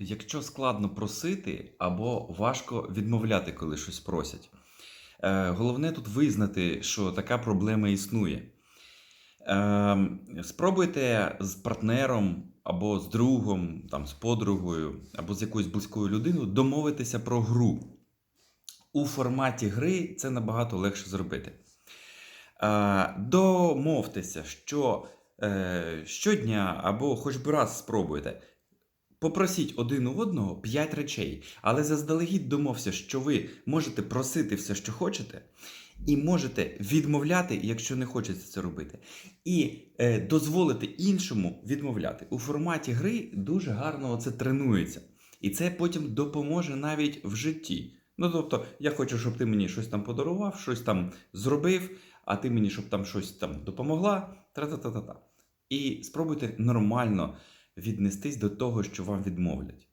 якщо складно просити або важко відмовляти, коли щось просять. Е, Головне тут визнати, що така проблема існує. Е, Спробуйте з партнером або з другом, там, з подругою, або з якоюсь близькою людиною домовитися про гру. У форматі гри це набагато легше зробити. Е, Домовтеся, що щодня або хоч би раз спробуйте. Попросіть один у одного 5 речей, але заздалегідь домовся, що ви можете просити все, що хочете, і можете відмовляти, якщо не хочеться це робити, і е, дозволити іншому відмовляти. У форматі гри дуже гарно це тренується. І це потім допоможе навіть в житті. Ну тобто, я хочу, щоб ти мені щось там подарував, щось там зробив, а ти мені, щоб там щось там допомогла. Тра-та-та-та-та. І спробуйте нормально віднестись до того, що вам відмовлять.